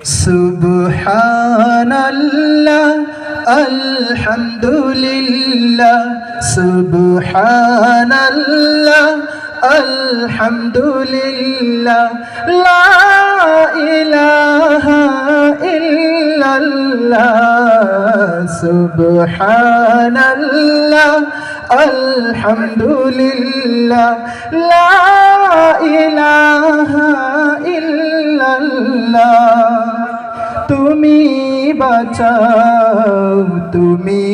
সুবহানাল্লাহ আলহামদুলিল্লাহ সুবহানাল্লাহ আলহামদুলিল্লাহ লা ইলাহা ইল্লাল্লাহ সুবহানাল্লাহ আলহামদুলিল্লাহ লা ইলাহা ইল্লাল্লাহ তুমি বাঁচাও, তুমি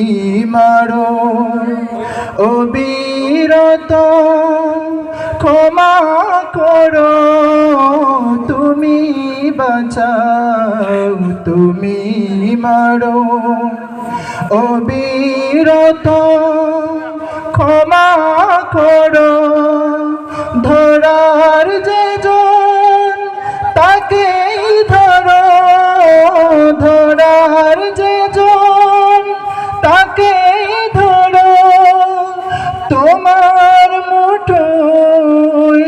মারো। ও বীরত ক্ষমা করো, তুমি বাঁচাও, তুমি মারো। ও বীরত ক্ষমা করো ধরার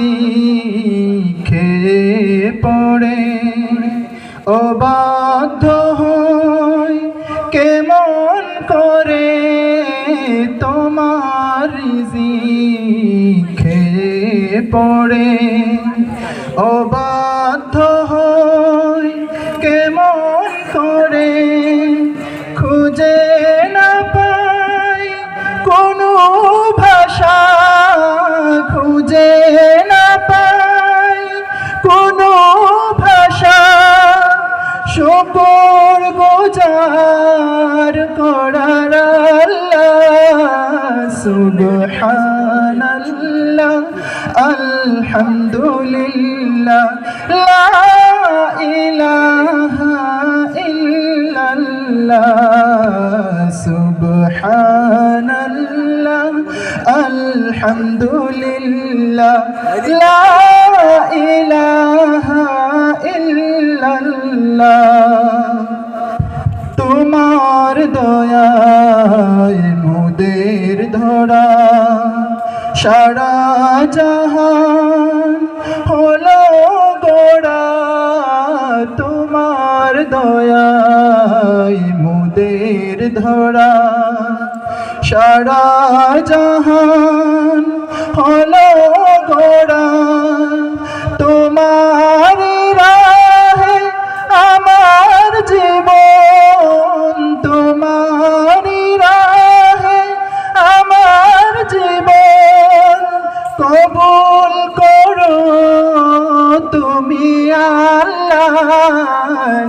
রিজিকে পড়ে। অবাধ্য হয় কেমন করে তোমার রিজিকে পড়ে। অবাধ্য শুকর গোজার করার সুবহানাল্লাহ আলহামদুলিল্লাহ লা ইলাহা ইল্লাল্লাহ সুবহানাল্লাহ আলহামদুলিল্লাহ লা ইলাহা ইল্লাল্লাহ। সারা জাহান হলো গোড়া তোমার দয়ায় মুদের ধরা। সারা জাহান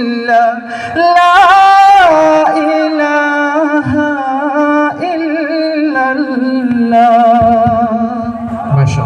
ইল্লাল্লাহ